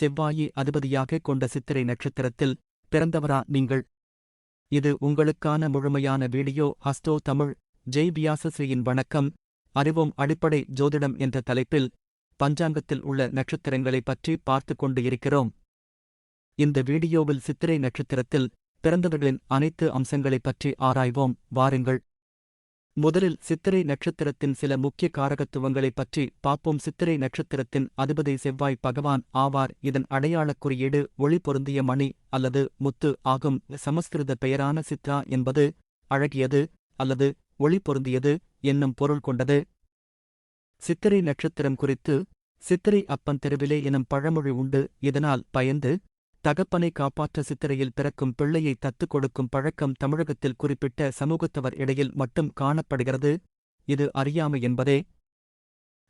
செவ்வாயை அதிபதியாக கொண்ட சித்திரை நட்சத்திரத்தில் பிறந்தவரா நீங்கள்? இது உங்களுக்கான முழுமையான வீடியோ. ஹஸ்டோ தமிழ். ஜெய் வியாசஸ்ரீயின் வணக்கம். அறிவோம் அடிப்படை ஜோதிடம் என்ற தலைப்பில் பஞ்சாங்கத்தில் உள்ள நட்சத்திரங்களைப் பற்றி பார்த்து கொண்டு இருக்கிறோம். இந்த வீடியோவில் சித்திரை நட்சத்திரத்தில் பிறந்தவர்களின் அனைத்து அம்சங்களைப் பற்றி ஆராய்வோம். வாருங்கள். முதலில் சித்திரை நட்சத்திரத்தின் சில முக்கிய காரகத்துவங்களைப் பற்றி பார்ப்போம். சித்திரை நட்சத்திரத்தின் அதிபதி செவ்வாய் பகவான் ஆவார். இதன் அடையாளக் குறியீடு ஒளி பொருந்திய மணி அல்லது முத்து ஆகும். சமஸ்கிருத பெயரான சித்ரா என்பது அழகியது அல்லது ஒளி பொருந்தியது என்னும் பொருள் கொண்டது. சித்திரை நட்சத்திரம் குறித்து சித்திரை அப்பன் தெருவிலே எனும் பழமொழி உண்டு. இதனால் பயந்து தகப்பனை காப்பாற்ற சித்திரையில் பிறக்கும் பிள்ளையை தத்துக் கொடுக்கும் பழக்கம் தமிழகத்தில் குறிப்பிட்ட சமூகத்தவர் இடையில் மட்டும் காணப்படுகிறது. இது அறியாமை என்பதே.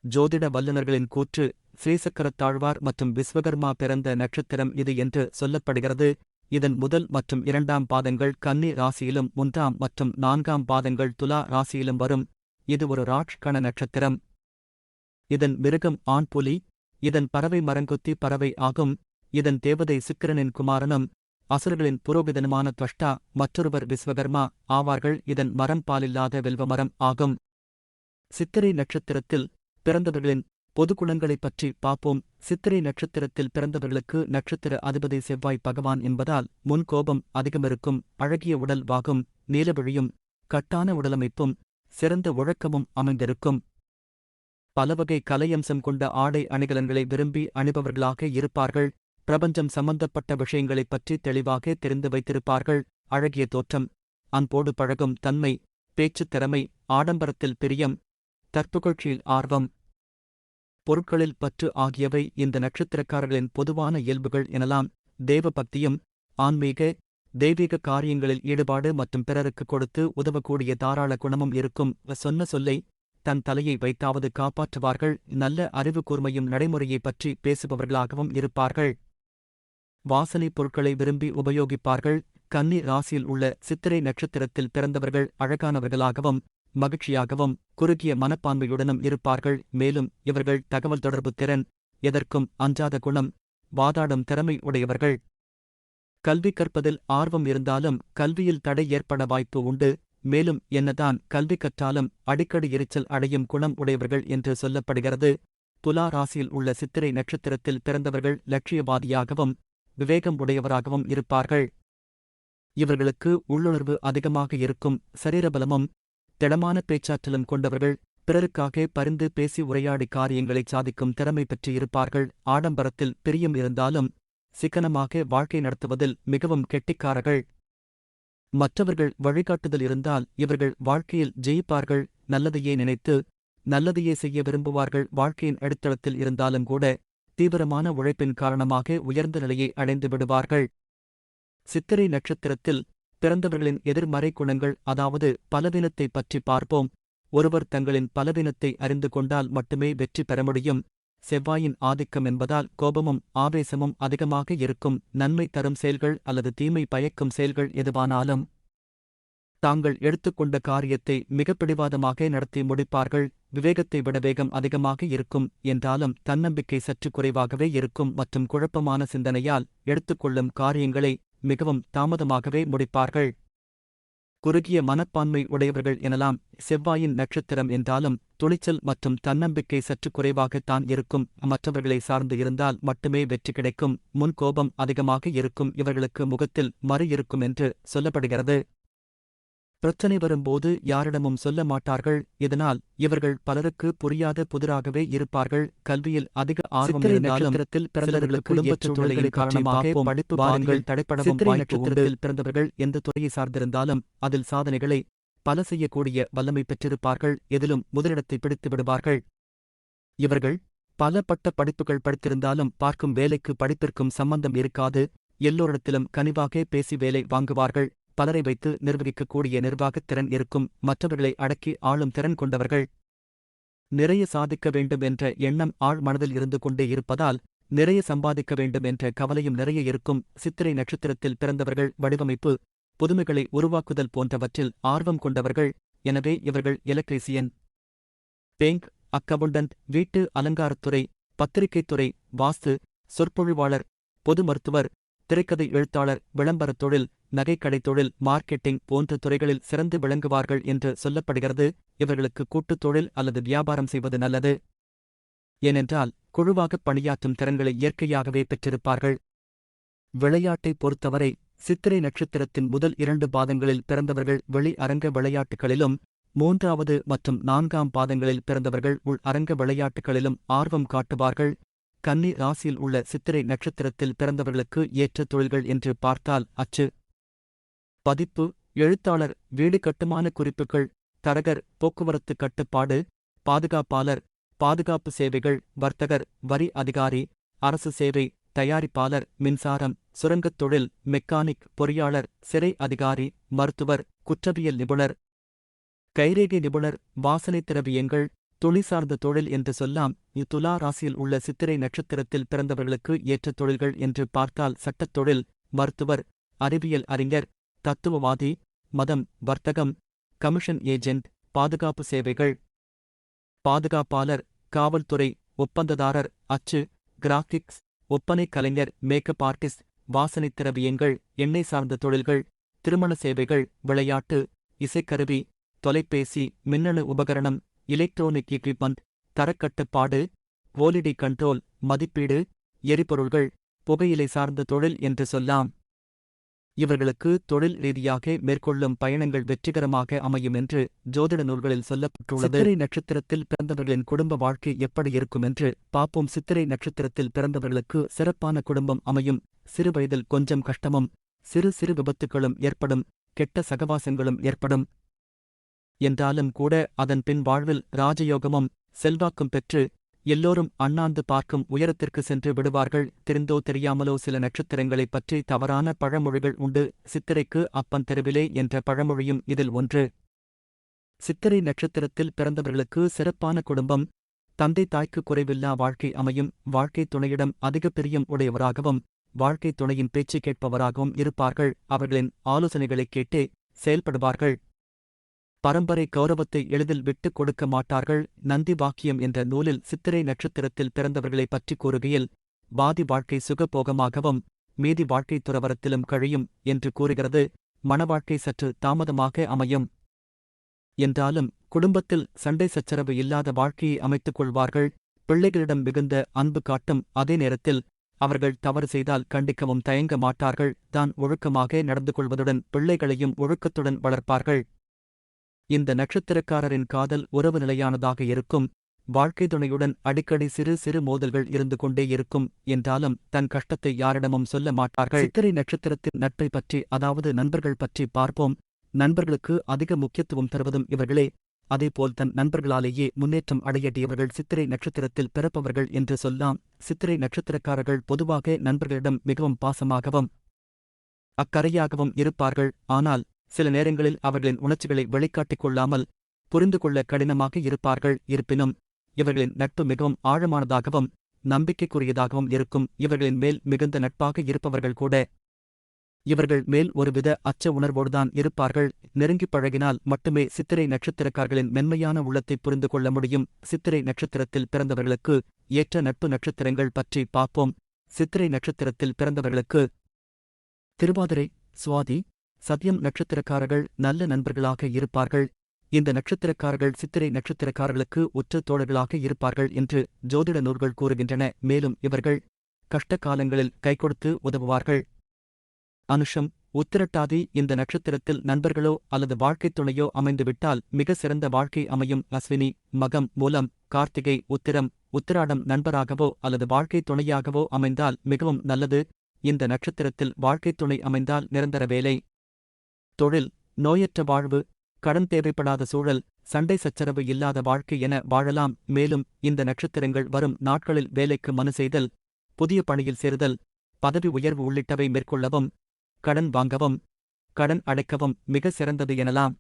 ஜோதிட வல்லுநர்களின் கூற்று ஸ்ரீசக்கரத்தாழ்வார் மற்றும் விஸ்வகர்மா பிறந்த நட்சத்திரம் இது என்று சொல்லப்படுகிறது. இதன் முதல் மற்றும் இரண்டாம் பாதங்கள் கன்னி ராசியிலும் மூன்றாம் மற்றும் நான்காம் பாதங்கள் துலா ராசியிலும் வரும். இது ஒரு ராட்சகண நட்சத்திரம். இதன் மிருகம் ஆண் புலி இதன் பறவை மரங்கொத்தி பறவை ஆகும். இதன் தேவதை சுக்கிரனின் குமாரனும் அசுரர்களின் புரோகிதனுமான துவஷ்டா மற்றொருவர் விஸ்வகர்மா ஆவார்கள். இதன் மரம் பாலில்லாத வெல்வமரம் ஆகும். சித்திரை நட்சத்திரத்தில் பிறந்தவர்களின் பொது குணங்களைப் பற்றி பார்ப்போம். சித்திரை நட்சத்திரத்தில் பிறந்தவர்களுக்கு நட்சத்திர அதிபதி செவ்வாய் பகவான் என்பதால் முன் கோபம் அதிகமிருக்கும் அழகிய உடல் வாகும் நீலவிழியும் கட்டான உடலமைப்பும் சிறந்த ஒழக்கமும் அமைந்திருக்கும். பலவகை கலையம்சம் கொண்ட ஆடை அணிகலன்களை விரும்பி அணிபவர்களாக இருப்பார்கள். பிரபஞ்சம் சம்பந்தப்பட்ட விஷயங்களைப் பற்றி தெளிவாக தெரிந்து வைத்திருப்பார்கள். அழகிய தோற்றம் அன்போடு பழகும் தன்மை பேச்சுத் திறமை ஆடம்பரத்தில் பிரியம் தற்புகழ்ச்சியில் ஆர்வம். பொருட்களில் பற்று ஆகியவை இந்த நட்சத்திரக்காரர்களின் பொதுவான இயல்புகள் எனலாம். தேவபக்தியும் ஆன்மீக தெய்வீக காரியங்களில் ஈடுபாடு மற்றும் பிறருக்கு கொடுத்து உதவக்கூடிய தாராள குணமும் இருக்கும். சொன்ன சொல்லை தன் தலையை வைத்தாவது காப்பாற்றுவார்கள். நல்ல அறிவு கூர்மையும் நடைமுறையைப் பற்றி பேசுபவர்களாகவும் இருப்பார்கள். வாசனைப் பொருட்களை விரும்பி உபயோகிப்பார்கள். கன்னி ராசியில் உள்ள சித்திரை நட்சத்திரத்தில் பிறந்தவர்கள் அழகானவர்களாகவும் மகிழ்ச்சியாகவும் குறுகிய மனப்பான்மையுடனும் இருப்பார்கள். மேலும் இவர்கள் தகவல் தொடர்பு திறன் எதற்கும் அஞ்சாத குணம் வாதாடும் திறமை உடையவர்கள். கல்வி கற்பதில் ஆர்வம் இருந்தாலும் கல்வியில் தடை ஏற்பட வாய்ப்பு உண்டு. மேலும் என்னதான் கல்வி கற்றாலும் அடிக்கடி எரிச்சல் அடையும் குணம் உடையவர்கள் என்று சொல்லப்படுகிறது. துலா ராசியில் உள்ள சித்திரை நட்சத்திரத்தில் பிறந்தவர்கள் லட்சியவாதியாகவும் விவேகம் உடையவராகவும் இருப்பார்கள். இவர்களுக்கு உள்ளுணர்வு அதிகமாக இருக்கும் சரீரபலமும் திடமான பேச்சாற்றலும் கொண்டவர்கள் பிறருக்காக பரிந்து பேசி உரையாடி காரியங்களை சாதிக்கும் திறமை பெற்றிருப்பார்கள் ஆடம்பரத்தில் பிரியம் இருந்தாலும் சிக்கனமாக வாழ்க்கை நடத்துவதில் மிகவும் கெட்டிக்காரர்கள். மற்றவர்கள் வழிகாட்டுதல் இருந்தால் இவர்கள் வாழ்க்கையில் ஜெயிப்பார்கள். நல்லதையே நினைத்து நல்லதையே செய்ய விரும்புவார்கள். வாழ்க்கையின் அடித்தளத்தில் இருந்தாலும் கூட தீவிரமான உழைப்பின் காரணமாக உயர்ந்த நிலையை அடைந்து விடுவார்கள். சித்திரை நட்சத்திரத்தில் பிறந்தவர்களின் எதிர்மறை குணங்கள் அதாவது பலவீனத்தை பற்றி பார்ப்போம். ஒருவர் தங்களின் பலவீனத்தை அறிந்து கொண்டால் மட்டுமே வெற்றி பெற முடியும். செவ்வாயின் ஆதிக்கம் என்பதால் கோபமும் ஆவேசமும் அதிகமாக இருக்கும். நன்மை தரும் செயல்கள் அல்லது தீமை பயக்கும் செயல்கள் எதுவானாலும் தாங்கள் எடுத்துக்கொண்ட காரியத்தை மிகப்பிடிவாதமாக நடத்தி முடிப்பார்கள். விவேகத்தை விட வேகம் அதிகமாக இருக்கும் என்றாலும் தன்னம்பிக்கை சற்று குறைவாகவே இருக்கும் மற்றும் குழப்பமான சிந்தனையால் எடுத்துக்கொள்ளும் காரியங்களை மிகவும் தாமதமாகவே முடிப்பார்கள். குறுகிய மனப்பான்மை உடையவர்கள் எனலாம். செவ்வாயின் நட்சத்திரம் என்றாலும் துணிச்சல் மற்றும் தன்னம்பிக்கை சற்று குறைவாகத்தான் இருக்கும். மற்றவர்களை சார்ந்து இருந்தால் மட்டுமே வெற்றி கிடைக்கும். முன் கோபம் அதிகமாக இருக்கும். இவர்களுக்கு முகத்தில் மறு இருக்கும் என்று சொல்லப்படுகிறது. பிரச்சனை வரும்போது யாரிடமும் சொல்ல மாட்டார்கள். இதனால் இவர்கள் பலருக்கு புரியாத புதிராகவே இருப்பார்கள். கல்வியில் அதிக ஆர்வம் இருந்தாலும் பிறந்தவர்களுக்கு குடும்பச் சூழ்நிலைகளின் காரணமாக படிப்பு பாருங்கள் தடைப்படவும் நட்சத்திரத்தில் பிறந்தவர்கள் எந்த துறையை சார்ந்திருந்தாலும் அதில் சாதனைகளை பல செய்யக்கூடிய வல்லமை பெற்றிருப்பார்கள். எதிலும் முதலிடத்தை பிடித்து விடுவார்கள். இவர்கள் பல பட்ட படிப்புகள் படித்திருந்தாலும் பார்க்கும் வேலைக்கு படிப்பிற்கும் சம்பந்தம் இருக்காது. எல்லோரிடத்திலும் கனிவாக பேசி வேலை வாங்குவார்கள். பலரை வைத்து நிர்வகிக்கக்கூடிய நிர்வாகத் திறன் இருக்கும் மற்றவர்களை அடக்கி ஆளும் திறன் கொண்டவர்கள். நிறைய சாதிக்க வேண்டும் என்ற எண்ணம் ஆழ் மனதில் இருந்து கொண்டே இருப்பதால் நிறைய சம்பாதிக்க வேண்டும் என்ற கவலையும் நிறைய இருக்கும் சித்திரை நட்சத்திரத்தில் பிறந்தவர்கள் வடிவமைப்பு புதுமைகளை உருவாக்குதல் போன்றவற்றில் ஆர்வம் கொண்டவர்கள். எனவே இவர்கள் எலக்ட்ரீசியன். பேங்க் அக்கவுண்டன்ட் வீட்டு அலங்காரத்துறை பத்திரிகைத்துறை வாஸ்து சொற்பொழிவாளர் பொது மருத்துவர் திரைக்கதை எழுத்தாளர் விளம்பரத் தொழில் நகைக்கடைத் தொழில் மார்க்கெட்டிங் போன்ற துறைகளில் சிறந்து விளங்குவார்கள் என்று சொல்லப்படுகிறது. இவர்களுக்கு கூட்டுத் தொழில் அல்லது வியாபாரம் செய்வது நல்லது. ஏனென்றால் குழுவாகப் பணியாற்றும் திறன்களை இயற்கையாகவே பெற்றிருப்பார்கள். விளையாட்டைப் பொறுத்தவரை சித்திரை நட்சத்திரத்தின் முதல் இரண்டு பாதங்களில் பிறந்தவர்கள் வெளி அரங்க விளையாட்டுகளிலும் மூன்றாவது மற்றும் நான்காம் பாதங்களில் பிறந்தவர்கள் உள் அரங்க விளையாட்டுகளிலும் ஆர்வம் காட்டுவார்கள். கன்னி ராசியில் உள்ள சித்திரை நட்சத்திரத்தில் பிறந்தவர்களுக்கு ஏற்ற தொழில்கள் என்று பார்த்தால் அச்சு பதிப்பு எழுத்தாளர் வீடு கட்டுமான குறிப்புகள் தரகர் போக்குவரத்து கட்டுப்பாடு பாதுகாப்பாளர் பாதுகாப்பு சேவைகள் வர்த்தகர் வரி அதிகாரி அரசு சேவை தயாரிப்பாளர் மின்சாரம் சுரங்கத் தொழில் மெக்கானிக் பொறியாளர் சிறை அதிகாரி மருத்துவர் குற்றவியல் நிபுணர். கைரேகை நிபுணர் வாசனை திரவியங்கள் துணி சார்ந்த தொழில் என்று சொல்லாம் இத்துலா ராசியில் உள்ள சித்திரை நட்சத்திரத்தில் பிறந்தவர்களுக்கு ஏற்ற தொழில்கள் என்று பார்த்தால் சட்டத் தொழில் மருத்துவர் அறிவியல் அறிஞர் தத்துவவாதி மதம் வர்த்தகம் கமிஷன் ஏஜென்ட் பாதுகாப்பு சேவைகள். பாதுகாப்பாளர் காவல்துறை ஒப்பந்ததாரர் அச்சு கிராஃபிக்ஸ் ஒப்பனை கலைஞர் மேக்கப் ஆர்டிஸ்ட் வாசனைத் திரவியங்கள் எண்ணெய் சார்ந்த தொழில்கள் திருமண சேவைகள் விளையாட்டு இசைக்கருவி தொலைபேசி மின்னணு உபகரணம் எலக்ட்ரானிக் எக்யூப்மெண்ட் தரக்கட்டுப்பாடு ஓலிடி கண்ட்ரோல் மதிப்பீடு எரிபொருள்கள் புகையிலை சார்ந்த தொழில் என்று சொல்லாம். இவர்களுக்கு தொழில் ரீதியாக மேற்கொள்ளும் பயணங்கள் வெற்றிகரமாக அமையும் என்று ஜோதிட நூல்களில் சொல்லப்பட்டுள்ளது. சித்திரை நட்சத்திரத்தில் பிறந்தவர்களின் குடும்ப வாழ்க்கை எப்படி இருக்கும் என்று பாப்போம் சித்திரை நட்சத்திரத்தில் பிறந்தவர்களுக்கு சிறப்பான குடும்பம் அமையும். சிறு வயதில் கொஞ்சம் கஷ்டமும் சிறு சிறு விபத்துகளும் ஏற்படும் கெட்ட சகவாசங்களும் ஏற்படும். என்றாலும் கூட அதன் பின் வாழ்வில் ராஜயோகமும் செல்வாக்கும் பெற்று எல்லோரும் அண்ணாந்து பார்க்கும் உயரத்திற்கு சென்று விடுவார்கள். தெரிந்தோ தெரியாமலோ சில நட்சத்திரங்களைப் பற்றி தவறான பழமொழிகள் உண்டு. சித்திரைக்கு அப்பன் தெருவிலே என்ற பழமொழியும் இதில் ஒன்று. சித்திரை நட்சத்திரத்தில் பிறந்தவர்களுக்கு சிறப்பான குடும்பம். தந்தை தாய்க்கு குறைவில்லா வாழ்க்கை அமையும். வாழ்க்கை துணையிடம் அதிக பிரியம் உடையவராகவும் வாழ்க்கை துணையின் பேச்சு கேட்பவராகவும் இருப்பார்கள். அவர்களின் ஆலோசனைகளைக் கேட்டே செயல்படுவார்கள். பரம்பரை கௌரவத்தை எளிதில் விட்டுக் கொடுக்க மாட்டார்கள். நந்தி வாக்கியம் என்ற நூலில் சித்திரை நட்சத்திரத்தில் பிறந்தவர்களைப் பற்றி கூறுகையில் பாதி வாழ்க்கை சுகபோகமாகவும் மீதி வாழ்க்கை துறவரத்திலும் கழியும் என்று கூறுகிறது. மணவாழ்க்கை சற்று தாமதமாக அமையும். என்றாலும் குடும்பத்தில் சண்டை சச்சரவு இல்லாத வாழ்க்கையை அமைத்துக் கொள்வார்கள். பிள்ளைகளிடம் மிகுந்த அன்பு காட்டும் அதே நேரத்தில் அவர்கள் தவறு செய்தால் கண்டிக்கவும் தயங்க மாட்டார்கள். தான் ஒழுக்கமாக நடந்து கொள்வதுடன் பிள்ளைகளையும் ஒழுக்கத்துடன் வளர்ப்பார்கள். இந்த நட்சத்திரக்காரரின் காதல் உறவு நிலையானதாக இருக்கும். வாழ்க்கை துணையுடன் அடிக்கடி சிறு சிறு மோதல்கள் இருந்து கொண்டே இருக்கும். என்றாலும் தன் கஷ்டத்தை யாரிடமும் சொல்ல மாட்டார்கள். சித்திரை நட்சத்திரத்தின் நட்பை பற்றி அதாவது நண்பர்கள் பற்றி பார்ப்போம். நண்பர்களுக்கு அதிக முக்கியத்துவம் தருவதும் இவர்களே. அதேபோல் தன் நண்பர்களாலேயே முன்னேற்றம் அடையட்டியவர்கள் சித்திரை நட்சத்திரத்தில் பிறப்பவர்கள் என்று சொல்லாம். சித்திரை நட்சத்திரக்காரர்கள் பொதுவாக நண்பர்களிடம் மிகவும் பாசமாகவும் அக்கறையாகவும் இருப்பார்கள். ஆனால் சில நேரங்களில் அவர்களின் உணர்ச்சிகளை வெளிக்காட்டிக் கொள்ளாமல் புரிந்து கொள்ள கடினமாக இருப்பார்கள். இருப்பினும் இவர்களின் நட்பு மிகவும் ஆழமானதாகவும் நம்பிக்கைக்குரியதாகவும் இருக்கும். இவர்களின் மேல் மிகுந்த நட்பாக இருப்பவர்கள் கூட இவர்கள் மேல் ஒருவித அச்ச உணர்வோடுதான் இருப்பார்கள். நெருங்கிப் பழகினால் மட்டுமே சித்திரை நட்சத்திரக்காரர்களின் மென்மையான உள்ளத்தை புரிந்து கொள்ள முடியும். சித்திரை நட்சத்திரத்தில் பிறந்தவர்களுக்கு ஏற்ற நட்பு நட்சத்திரங்கள் பற்றி பார்ப்போம். சித்திரை நட்சத்திரத்தில் பிறந்தவர்களுக்கு திருவாதிரை சுவாதி சத்யம் நட்சத்திரக்காரர்கள் நல்ல நண்பர்களாக இருப்பார்கள். இந்த நட்சத்திரக்காரர்கள் சித்திரை நட்சத்திரக்காரர்களுக்கு உற்ற தோழர்களாக இருப்பார்கள் என்று ஜோதிட நூல்கள் கூறுகின்றன. மேலும் இவர்கள் கஷ்ட காலங்களில் கைகொடுத்து உதவுவார்கள். அனுஷம் உத்திரட்டாதி இந்த நட்சத்திரத்தில் நண்பர்களோ அல்லது வாழ்க்கைத் துணையோ அமைந்துவிட்டால் மிக சிறந்த வாழ்க்கை அமையும். அஸ்வினி மகம் மூலம் கார்த்திகை உத்திரம் உத்திராடம் நண்பராகவோ அல்லது வாழ்க்கைத் துணையாகவோ அமைந்தால் மிகவும் நல்லது. இந்த நட்சத்திரத்தில் வாழ்க்கைத் துணை அமைந்தால் நிரந்தர வேலை. தொழில் நோயற்ற வாழ்வு கடன் தேவைப்படாத சூழல் சண்டை சச்சரவு இல்லாத வாழ்க்கை என வாழலாம். மேலும் இந்த நட்சத்திரங்கள் வரும் நாட்களில் வேலைக்கு மனு செய்தல் புதிய பணியில் சேருதல் பதவி உயர்வு உள்ளிட்டவை மேற்கொள்ளவும் கடன் வாங்கவும் கடன் அடைக்கவும் மிக சிறந்தது எனலாம்.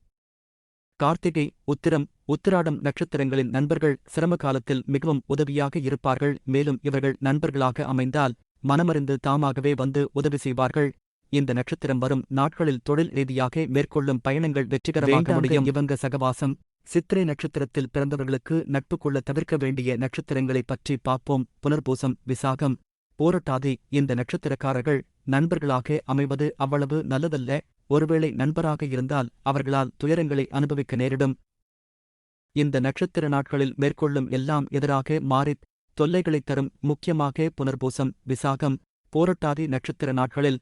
கார்த்திகை உத்திரம் உத்திராடம் நட்சத்திரங்களின் நண்பர்கள் சிரம காலத்தில் மிகவும் உதவியாக இருப்பார்கள். மேலும் இவர்கள் நண்பர்களாக அமைந்தால் மனமறிந்து தாமாகவே வந்து உதவி செய்வார்கள். இந்த நட்சத்திரம் வரும் நாட்களில் தொழில் ரீதியாக மேற்கொள்ளும் பயணங்கள் வெற்றிகரமாக முடியும். இவங்க சகவாசம். சித்திரை நட்சத்திரத்தில் பிறந்தவர்களுக்கு நட்பு கொள்ள தவிர்க்க வேண்டிய நட்சத்திரங்களைப் பற்றி பார்ப்போம். புனர்பூசம் விசாகம். போரட்டாதி இந்த நட்சத்திரக்காரர்கள் நண்பர்களாக அமைவது அவ்வளவு நல்லதல்ல. ஒருவேளை நண்பராக இருந்தால் அவர்களால் துயரங்களை அனுபவிக்க நேரிடும். இந்த நட்சத்திர நாட்களில் மேற்கொள்ளும் எல்லாம் எதிராக மாறித் தொல்லைகளைத் தரும். முக்கியமாக புனர்பூசம் விசாகம். போரட்டாதி நட்சத்திர நாட்களில்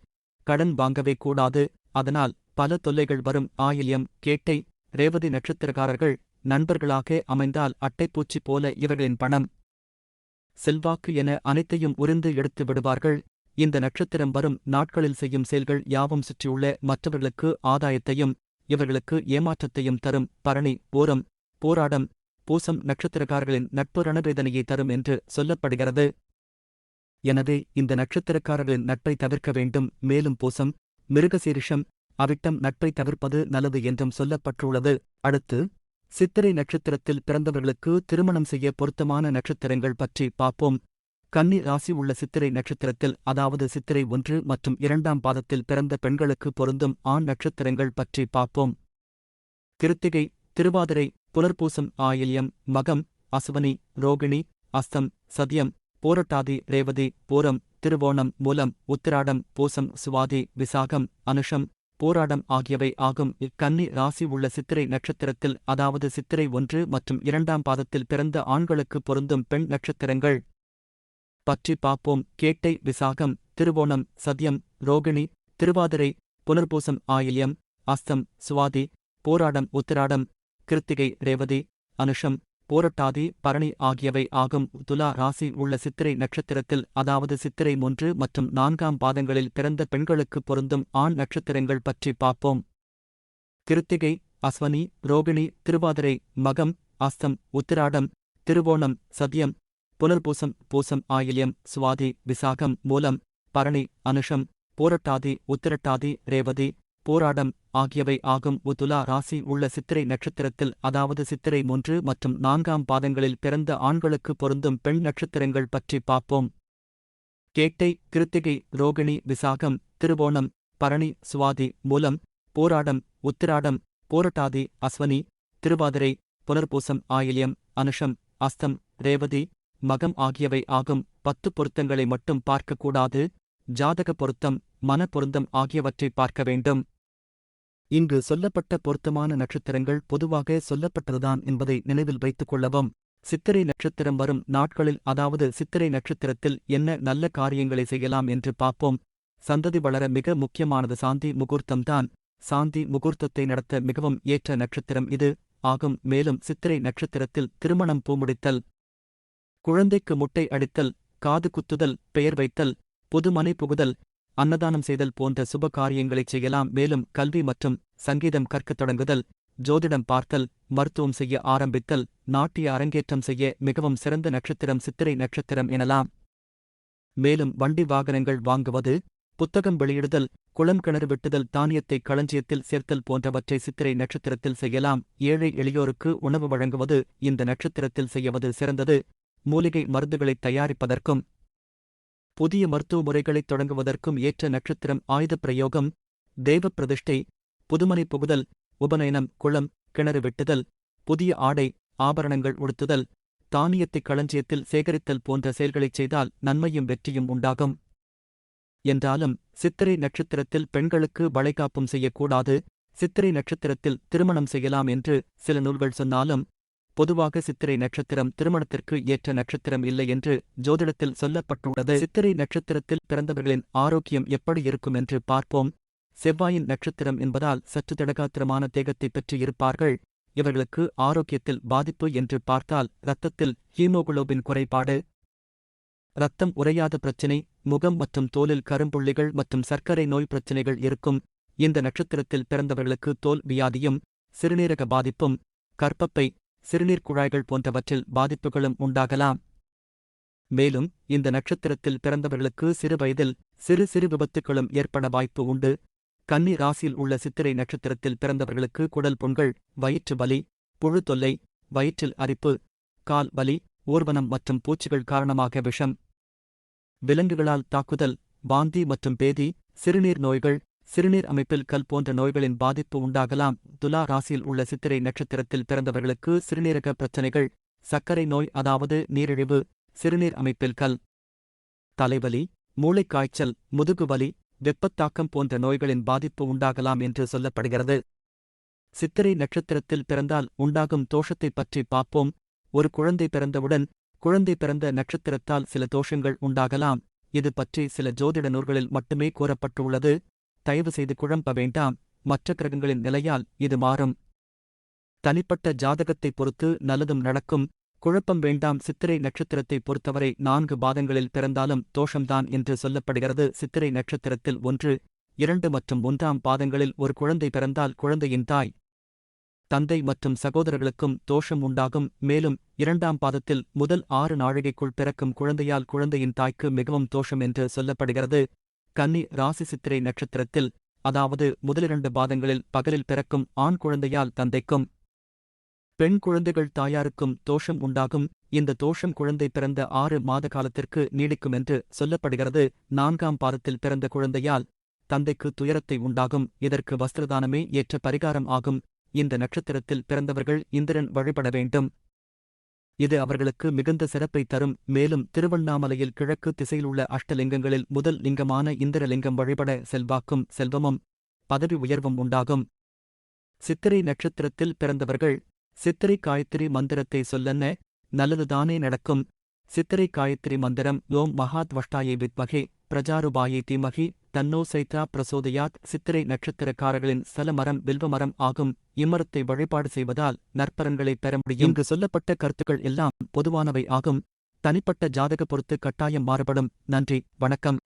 கடன் வாங்கவே கூடாது. அதனால் பல தொல்லைகள் வரும். ஆயில்யம் கேட்டை ரேவதி நட்சத்திரக்காரர்கள் நண்பர்களாக அமைந்தால் அட்டைப்பூச்சி போல இவர்களின் பணம் செல்வாக்கு என அனைத்தையும் உறிந்து எடுத்து விடுவார்கள். இந்த நட்சத்திரம் வரும் நாட்களில் செய்யும் செயல்கள் யாவும் சுற்றியுள்ள மற்றவர்களுக்கு ஆதாயத்தையும் இவர்களுக்கு ஏமாற்றத்தையும் தரும். பரணி ஓரம் போராடம் பூசம் நட்சத்திரக்காரர்களின் நட்பு ரணவேதனையை தரும் என்று சொல்லப்படுகிறது. எனவே இந்த நட்சத்திரக்காரர்களின் நட்பை தவிர்க்க வேண்டும் மேலும் பூசம் மிருகசீரிஷம் அவிட்டம் நட்பை தவிர்ப்பது நல்லது என்றும் சொல்லப்பட்டுள்ளது. அடுத்து சித்திரை நட்சத்திரத்தில் பிறந்தவர்களுக்கு திருமணம் செய்ய பொருத்தமான நட்சத்திரங்கள் பற்றி பார்ப்போம். கன்னி ராசி உள்ள சித்திரை நட்சத்திரத்தில் அதாவது சித்திரை ஒன்று மற்றும் இரண்டாம் பாதத்தில் பிறந்த பெண்களுக்கு பொருந்தும் ஆண் நட்சத்திரங்கள் பற்றி பார்ப்போம். கிருத்திகை திருவாதிரை புலர்பூசம் ஆயில்யம் மகம் அசுவனி ரோகிணி அஸ்தம் சதியம் போரட்டாதி ரேவதி பூரம் திருவோணம் மூலம் உத்திராடம் பூசம் சுவாதி விசாகம் அனுஷம் போராடம் ஆகியவை ஆகும். இக்கன்னி ராசி உள்ள சித்திரை நட்சத்திரத்தில் அதாவது சித்திரை ஒன்று மற்றும் இரண்டாம் பாதத்தில் பிறந்த ஆண்களுக்கு பொருந்தும் பெண் நட்சத்திரங்கள். பற்றி பார்ப்போம். கேட்டை விசாகம் திருவோணம் சத்யம் ரோகிணி திருவாதிரை புனர்பூசம் ஆயில்யம் அஸ்தம் சுவாதி போராடம் உத்திராடம் கிருத்திகை ரேவதி அனுஷம் போரட்டாதி பரணி ஆகியவை ஆகும். துலா ராசி உள்ள சித்திரை நட்சத்திரத்தில் அதாவது சித்திரை ஒன்று மற்றும் நான்காம் பாதங்களில் பிறந்த பெண்களுக்கு பொருந்தும் ஆண் நட்சத்திரங்கள் பற்றி பார்ப்போம். கிருத்திகை அஸ்வனி ரோகிணி திருவாதிரை மகம் அஸ்தம் உத்திராடம் திருவோணம் சத்யம் புனர்பூசம் பூசம் ஆயில்யம் சுவாதி விசாகம் மூலம் பரணி அனுஷம் போரட்டாதி உத்திரட்டாதி ரேவதி போராடம் ஆகியவை ஆகும். உதுலா ராசி உள்ள சித்திரை நட்சத்திரத்தில் அதாவது சித்திரை மூன்று மற்றும் நான்காம் பாதங்களில் பிறந்த ஆண்களுக்கு பொருந்தும் பெண் நட்சத்திரங்கள் பற்றி பார்ப்போம். கேட்டை கிருத்திகை ரோகிணி விசாகம் திருவோணம் பரணி சுவாதி மூலம் போராடம் உத்திராடம் போரட்டாதி அஸ்வனி திருவாதிரை புனர்பூசம் ஆயில்யம் அனுஷம் அஸ்தம் ரேவதி மகம் ஆகியவை ஆகும். பத்து பொருத்தங்களை மட்டும் பார்க்கக்கூடாது. ஜாதக பொருத்தம் மன பொருந்தம் ஆகியவற்றை பார்க்க வேண்டும். இங்கு சொல்லப்பட்ட பொருத்தமான நட்சத்திரங்கள் பொதுவாக சொல்லப்பட்டதுதான் என்பதை நினைவில் வைத்துக் கொள்ளவும். சித்திரை நட்சத்திரம் வரும் நாட்களில் அதாவது சித்திரை நட்சத்திரத்தில் என்ன நல்ல காரியங்களை செய்யலாம் என்று பார்ப்போம். சந்ததி வளர மிக முக்கியமானது சாந்தி முகூர்த்தம்தான் சாந்தி முகூர்த்தத்தை நடத்த மிகவும் ஏற்ற நட்சத்திரம் இது. ஆகும் மேலும் சித்திரை நட்சத்திரத்தில் திருமணம் பூமுடித்தல் குழந்தைக்கு முட்டை அடித்தல் காது குத்துதல் பெயர் வைத்தல் புதுமனை புகுதல் அன்னதானம் செய்தல் போன்ற சுப காரியங்களைச் செய்யலாம். மேலும் கல்வி மற்றும் சங்கீதம் கற்கத் தொடங்குதல் ஜோதிடம் பார்த்தல் மருத்துவம் செய்ய ஆரம்பித்தல் நாட்டிய அரங்கேற்றம் செய்ய மிகவும் சிறந்த நட்சத்திரம் சித்திரை நட்சத்திரம் எனலாம். மேலும் வண்டி வாகனங்கள் வாங்குவது புத்தகம் வெளியிடுதல் குளம் கிணறு வெட்டுதல் தானியத்தை களஞ்சியத்தில் சேர்த்தல் போன்றவற்றை சித்திரை நட்சத்திரத்தில் செய்யலாம். ஏழை எளியோருக்கு உணவு வழங்குவது இந்த நட்சத்திரத்தில் செய்யவது சிறந்தது. மூலிகை மருந்துகளைத் தயாரிப்பதற்கும் புதிய மருத்துவ முறைகளைத் தொடங்குவதற்கும் ஏற்ற நட்சத்திரம் ஆயுதப் பிரயோகம் தேவப்பிரதிஷ்டை பிரதிஷ்டை புதுமனை புகுதல் உபநயனம் குளம் கிணறு வெட்டுதல் புதிய ஆடை ஆபரணங்கள் உடுத்துதல் தானியத்தைக் களஞ்சியத்தில் சேகரித்தல் போன்ற செயல்களைச் செய்தால் நன்மையும் வெற்றியும் உண்டாகும். என்றாலும் சித்திரை நட்சத்திரத்தில் பெண்களுக்கு வளைகாப்பும் செய்யக்கூடாது சித்திரை நட்சத்திரத்தில் திருமணம் செய்யலாம் என்று சில நூல்கள் சொன்னாலும் பொதுவாக சித்திரை நட்சத்திரம் திருமணத்திற்கு ஏற்ற நட்சத்திரம் இல்லை என்று ஜோதிடத்தில் சொல்லப்பட்டுள்ளது. சித்திரை நட்சத்திரத்தில் பிறந்தவர்களின் ஆரோக்கியம் எப்படி இருக்கும் என்று பார்ப்போம். செவ்வாயின் நட்சத்திரம் என்பதால் சற்று திடகாத்திரமான தேகத்தைப் பெற்று இருப்பார்கள். இவர்களுக்கு ஆரோக்கியத்தில் பாதிப்பு என்று பார்த்தால் இரத்தத்தில் ஹீமோகுளோபின் குறைபாடு இரத்தம் உறையாத பிரச்சினை முகம் மற்றும் தோலில் கரும்புள்ளிகள் மற்றும் சர்க்கரை நோய் பிரச்சினைகள் இருக்கும். இந்த நட்சத்திரத்தில் பிறந்தவர்களுக்கு தோல் வியாதியும் சிறுநீரக பாதிப்பும் கற்பப்பை சிறுநீர் குழாய்கள் போன்றவற்றில் பாதிப்புகளும் உண்டாகலாம். மேலும் இந்த நட்சத்திரத்தில் பிறந்தவர்களுக்கு சிறு வயதில் சிறு சிறு விபத்துகளும் ஏற்பட வாய்ப்பு உண்டு. கன்னி ராசியில் உள்ள சித்திரை நட்சத்திரத்தில் பிறந்தவர்களுக்கு குடல் புண்கள் வயிற்று வலி புழு தொல்லை வயிற்றில் அரிப்பு கால் வலி ஊர்வனம் மற்றும் பூச்சிகள் காரணமாக விஷம். விலங்குகளால் தாக்குதல் வாந்தி மற்றும் பேதி சிறுநீர் நோய்கள் சிறுநீர் அமைப்பில் கல் போன்ற நோய்களின் பாதிப்பு உண்டாகலாம். துலா ராசியில் உள்ள சித்திரை நட்சத்திரத்தில் பிறந்தவர்களுக்கு சிறுநீரக பிரச்சினைகள் சர்க்கரை நோய் அதாவது நீரிழிவு சிறுநீர் அமைப்பில் கல் தலைவலி மூளைக்காய்ச்சல் முதுகுவலி வெப்பத்தாக்கம் போன்ற நோய்களின் பாதிப்பு உண்டாகலாம் என்று சொல்லப்படுகிறது. சித்திரை நட்சத்திரத்தில் பிறந்தால் உண்டாகும் தோஷத்தைப் பற்றி பார்ப்போம். ஒரு குழந்தை பிறந்தவுடன் குழந்தை பிறந்த நட்சத்திரத்தால் சில தோஷங்கள் உண்டாகலாம். இது பற்றி சில ஜோதிட நூல்களில் மட்டுமே கூறப்பட்டுள்ளது. தயவு செய்து குழம்ப வேண்டாம். மற்ற கிரகங்களின் நிலையால் இது மாறும். தனிப்பட்ட ஜாதகத்தைப் பொறுத்து நல்லதும் நடக்கும். குழப்பம் வேண்டாம். சித்திரை நட்சத்திரத்தை பொறுத்தவரை நான்கு பாதங்களில் பிறந்தாலும் தோஷம்தான் என்று சொல்லப்படுகிறது. சித்திரை நட்சத்திரத்தில் ஒன்று இரண்டு மற்றும் ஒன்றாம் பாதங்களில் ஒரு குழந்தை பிறந்தால் குழந்தையின் தாய் தந்தை மற்றும் சகோதரர்களுக்கும் தோஷம் உண்டாகும். மேலும் இரண்டாம் பாதத்தில் முதல் ஆறு நாழிகைக்குள் பிறக்கும் குழந்தையால் குழந்தையின் தாய்க்கு மிகவும் தோஷம் என்று சொல்லப்படுகிறது. கன்னி ராசி சித்திரை நட்சத்திரத்தில் அதாவது முதலிரண்டு பாதங்களில் பகலில் பிறக்கும் ஆண் குழந்தையால் தந்தைக்கும் பெண் குழந்தைகள் தாயாருக்கும் தோஷம் உண்டாகும். இந்த தோஷம் குழந்தை பிறந்த ஆறு மாத காலத்திற்கு நீடிக்கும் என்று சொல்லப்படுகிறது. நான்காம் பாதத்தில் பிறந்த குழந்தையால் தந்தைக்கு துயரத்தை உண்டாகும். இதற்கு வஸ்திரதானமே ஏற்ற பரிகாரம் ஆகும். இந்த நட்சத்திரத்தில் பிறந்தவர்கள் இந்திரன் வழிபட வேண்டும். இது அவர்களுக்கு மிகுந்த சிறப்பை தரும். மேலும் திருவண்ணாமலையில் கிழக்கு திசையிலுள்ள அஷ்டலிங்கங்களில் முதல் லிங்கமான இந்திரலிங்கம் வழிபட செல்வாக்கும் செல்வமும் பதவி உயர்வும் உண்டாகும். சித்திரை நட்சத்திரத்தில் பிறந்தவர்கள் சித்திரை காயத்ரி மந்திரத்தை சொல்லென்ன நல்லதுதானே நடக்கும். சித்திரை காயத்ரி மந்திரம் ஓம் மகாத்வஷ்டாயை வித்மகே பிரஜாருபாயை தீமகி தன்னோ சைத்ரா பிரசோதயாத் சித்திரை நட்சத்திரக்காரர்களின் சலமரம் வில்வமரம் ஆகும். இம்மரத்தை வழிபாடு செய்வதால் நற்பரன்களை பெற முடியும். இங்கு சொல்லப்பட்ட கருத்துக்கள் எல்லாம் பொதுவானவை ஆகும். தனிப்பட்ட ஜாதக பொறுத்து கட்டாயம் மாறுபடும். நன்றி வணக்கம்.